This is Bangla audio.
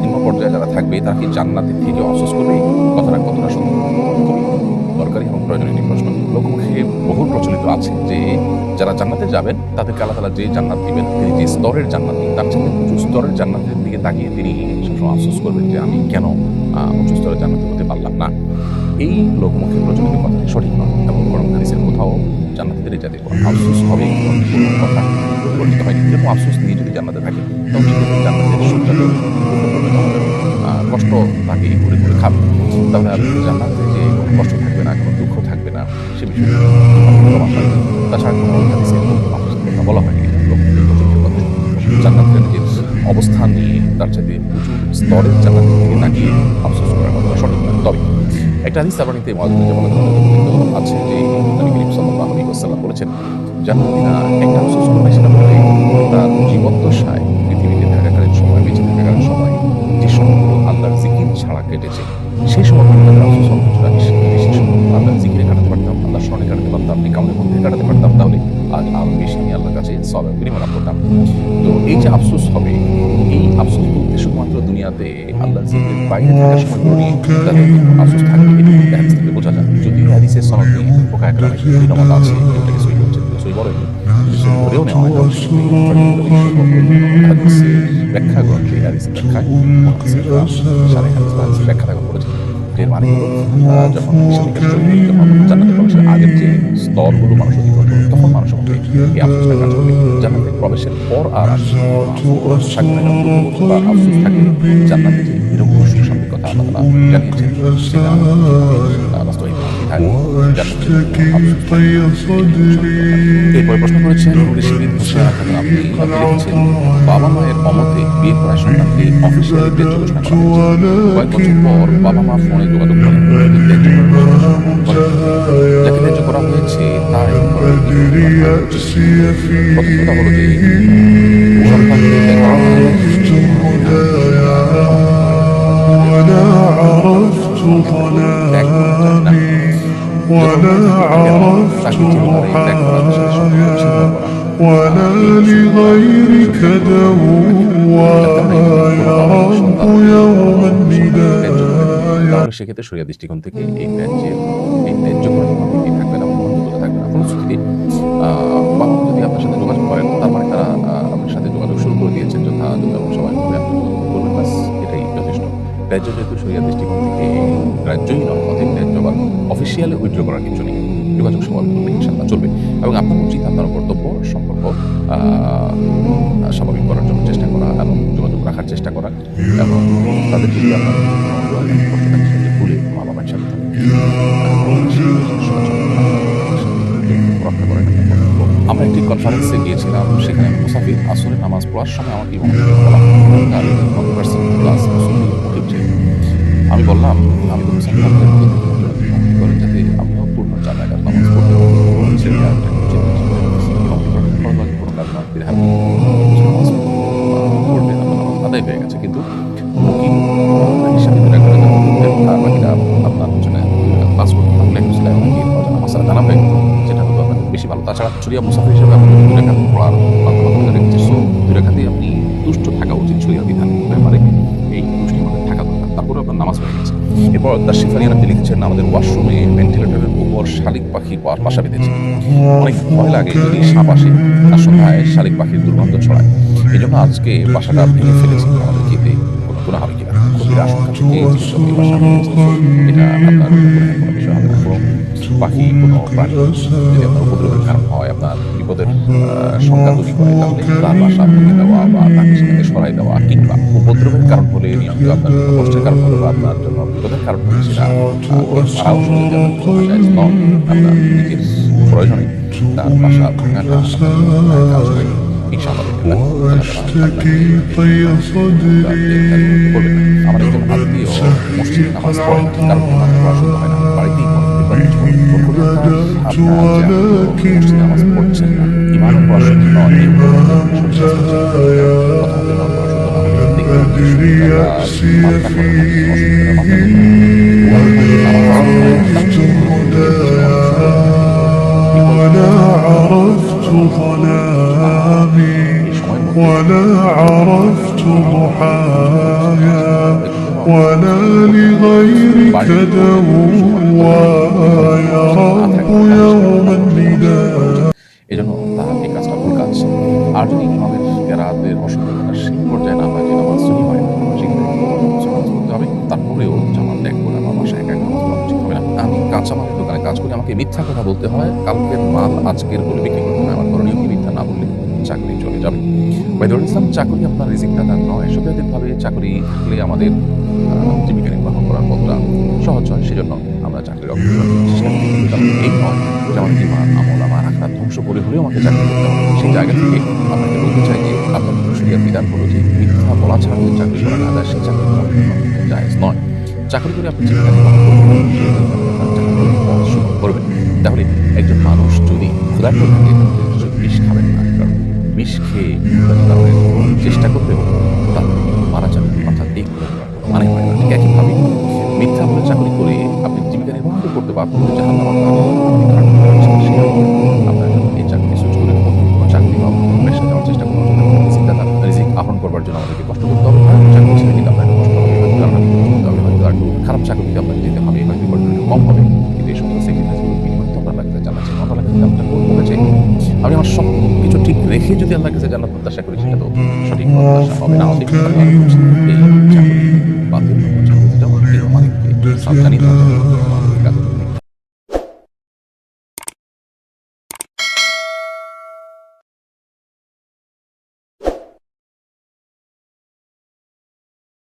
নিম্ন পর্যায়ে যারা থাকবে, তারা কি জান্নাতের থেকে অফসোস করবে? কথাটা কতটা সত্য দরকারি এবং প্রয়োজনীয় প্রশ্ন। লোকমুখে বহু প্রচলিত আছে যে, যারা জান্নাতে যাবেন, তাদেরকে আল্লাহ তালা যে জান্নাত দিবেন, তিনি যে স্তরের জান্নাত দিন তার সাথে উঁচু স্তরের জান্নাতের দিকে তাকিয়ে তিনি সবসময় আফসোস করবেন যে, আমি কেন উঁচু স্তরের জান্নাতে হতে পারলাম না? এই লোকমুখে প্রচলিত কথা সঠিক নয়, এবং বরং হাদিসের কোথাও জান্নাতের যাতে কোনো আফসোস হবে কথা। বর্ণিত হয়নি এরকম আফসোস নিয়ে যদি জান্নাতে থাকে তখন সেক্ষেত্রে জান্নাতের সুখটাকে কষ্ট তাকে ঘুরে ঘুরে খাবে তাহলে জান্নাতে যে কষ্ট থাকবে না কোনো দুঃখ থাকবে না সে বিষয়ে তাছাড়া কোনো বলা হয়নি জান্নাতের নিজের অবস্থান নিয়ে তার চাইতে উঁচু স্তরের জান্নাতের দিকে তাকিয়ে আফসোস করার কথা সঠিক নয় তবে একটা হাদিস তাবানিতে মহাজন যেমন আছে যে নবী করিম সাল্লাল্লাহু আলাইহি ওয়াসাল্লাম বলেছেন জান্নাতীরা একটা আফসোস সেটা হলে তার জীবদ্দশায় পৃথিবীতে থাকাকালীন সময়, বেঁচে থাকাকালীন সময়, যে সময়গুলো আল্লাহর জিকির ছাড়া কেটেছে। সেই সময়গুলো তাদের আফসোস হবে যদি আমি বেশি সময় আল্লাহর জিকিরে কাটাতে পারতাম, আল্লাহর স্মরণে কাটাতে পারতাম নিকামের মধ্যে কাটাতে পারতাম, তাহলে আজ আরও বেশি আমি আল্লাহর কাছে সব বিনিময় লাভ করতাম। তো এই যে আফসোস হবে, এই আফসোস বলতে শুধুমাত্র দুনিয়াতে আল্লাহর জিকিরের বাইরে থাকার সময়গুলো নিয়ে আফসোস থাকবে থেকে বোঝা যায়। যদিও হাদিসের সনদ নিয়ে পোকা একটা আছে এটাকে সই হচ্ছে সই বড় ধরেও নেওয়া ব্যাখ্যা গ্রন্থে হাদিসের ব্যাখ্যায় সাড়ে হাদিস ব্যাখ্যা দেখা করেছে এর মানে যখন জান্নাতে প্রবেশের আগের যে স্তরগুলো মানুষ অতিক্রম তখন মধ্যে এই আফসোসটা কাজ করবে। জান্নাতে প্রবেশের পর আর আফসোস থাকবে বা আফসোস থাকবে জান্নাতে যে এরকম সুখ কথা আল্লাহ জানিয়েছেন সেটা আহ, বাস্তবায়িত বিধায় জান্নাতে أسألك আফসোস صدري এরপরে প্রশ্ন করেছেন ঋষিবিদ হোসেন খাতুন আপনি আপনি লিখেছেন বাবা মায়ের অমতে বিয়ে করার সন্তানকে অফিসিয়ালি ত্যায্য ঘোষণা করা হয়েছে কয়েক বছর পর বাবা মা ফোনে যোগাযোগ করেন তাকে ত্যায্য করা হয়েছে। যাকে ত্যায্য করা হয়েছে তার এই ধরনের أدري বিয়ে করা উচিত। أسي প্রথম কথা হলো যে فيه সন্তানকে ত্যাগ করা হয়েছে। ولا عرفت ظلامي ولا عرفت رعايا ولا لغيرك دوايا رب يوم الندايا তাহলে সেক্ষেত্রে সরিয়া দৃষ্টিকোণ থেকে এই ত্যায্যের এই ত্যায্য করার কোনো ভিত্তি থাকবে না বন্ধুত্ব থাকবে না ফলশ্রুতিতে আহ, বাবা মা যদি আপনার সাথে যোগাযোগ করেন তার মানে তারা আহ, আপনার সাথে যোগাযোগ শুরু করে দিয়েছেন যথাযথ এবং সময় হবে আপনি যোগাযোগ করবেন ব্যাস এটাই যথেষ্ট ত্যায্য যেহেতু সরিয়া দৃষ্টিকোণ থেকে রাজ্যই নয় অধিক ত্যায্য বা অফিসিয়ালি উইথড্র করার কিছু নেই যোগাযোগ সময় করলে ইনশাল্লাহ চলবে এবং আপনার উচিত আপনার কর্তব্য সম্পর্ক স্বাভাবিক করার জন্য চেষ্টা করা এবং যোগাযোগ রাখার চেষ্টা করা এবং তাদের যদি আপনার মা বাবার সাথে আমরা একটি কনফারেন্সে গিয়েছিলাম সেখানে মুসাফির আসরের নামাজ পড়ার সময় আমাকে আমি বললাম আমি তো কি করেন যেটা আপনার বেশি ভালো। তাছাড়া মুসাফির হিসেবে নামাজ হয়ে গেছে। এরপর তার শিফানিয়ান আপনি লিখেছেন, আমাদের ওয়াশরুমে ভেন্টিলেটরের উপর শালিক পাখি বাসা বেঁধেছে। অনেক ভয় লাগে যদি সাপ আসে আর সন্ধ্যায় শালিক পাখির দুর্গন্ধ ছড়ায়। এই জন্য আজকে বাসাটা ভেঙে ফেলেছি। আমাদের খেতে কোনো হবে কিনা? ক্ষতির আশঙ্কা থেকে এটা আপনার কোনো বিষয় কোনো পাখি, কোনো প্রাণী যদি আপনার উপদ্রবের কারণ বিপদের আহ, সংখ্যা তৈরি করে তাহলে তার বাসা ভেঙে দেওয়া বা তাকে সেখান সরাই দেওয়া কিংবা উপদ্রবের কারণ হলে নিয়মিত আপনার কষ্টের কারণ হলে বা আপনার জন্য বিপদের কারণ হলে সেটা আহ, মারাও শুনে যে আপনার কোনো জায়েজ নয় আপনার নিজের প্রয়োজনে তার বাসা ভাঙাটা আপনার কাজ إن شاء الله وأشتكي طي صدري وامسح العطايا به بدأت ولكن بدأت أدري أسي فيه عرفت هدايا ولا عرفت ضلالا ولا عرفت ضحايا ولا لغيرك دوايا رب يوم النداء এই জন্য তার এই কাজটা ভুল কাজ আর যদি আমাদের কেরাতের অসুবিধা সেই পর্যায়ে না হয় যে নামাজ শুনি হয় সেক্ষেত্রে নামাজ পড়তে হবে তারপরেও জামাত ত্যাগ করে আমার বাসায় একা একা নামাজ পড়া উচিত হবে না আমি কাঁচা মালের দোকানে কাজ করে আমাকে মিথ্যা কথা বলতে হয় কালকের মাল আজকের বলে বিক্রি যাবে বাইদুল ইসলাম চাকরি আপনার রিজিকটা তার নয়। সুবিধাজনকভাবে চাকরি থাকলে আমাদের জীবিকা নির্বাহ করার পথটা সহজ হয়, সেজন্য আমরা চাকরির অগ্রসর। এই নয় যে আমার ইমান, আমল, আমার আখড়া ধ্বংস করে হলেও আমাকে চাকরি করতে সেই জায়গা থেকে আপনাকে বলতে চাই যে, আপনার শরীরের বিধান হলো যে, মিথ্যা বলা ছাড়া যে চাকরি করা না সেই চাকরি করা নয়। চাকরি করে আপনি জীবিকা নির্বাহ করবেন তাহলে একজন মানুষ যদি ক্ষুধার্ত থাকে বিষ খাবেন বিষ খেয়ে চেষ্টা করবে তা মারা যাবে, অর্থাৎ এই মানে ঠিক একইভাবে মিথ্যা বলে চাকরি করে আপনি জীবিকা নির্বাহ করতে পারবেন আমি আমার সব কিছু ঠিক রেখে যদি আল্লাহ কাছে জান্নাত প্রত্যাশা করি সেটা তো সঠিক প্রত্যাশা হবে না অধিক বাতিল সাবধানী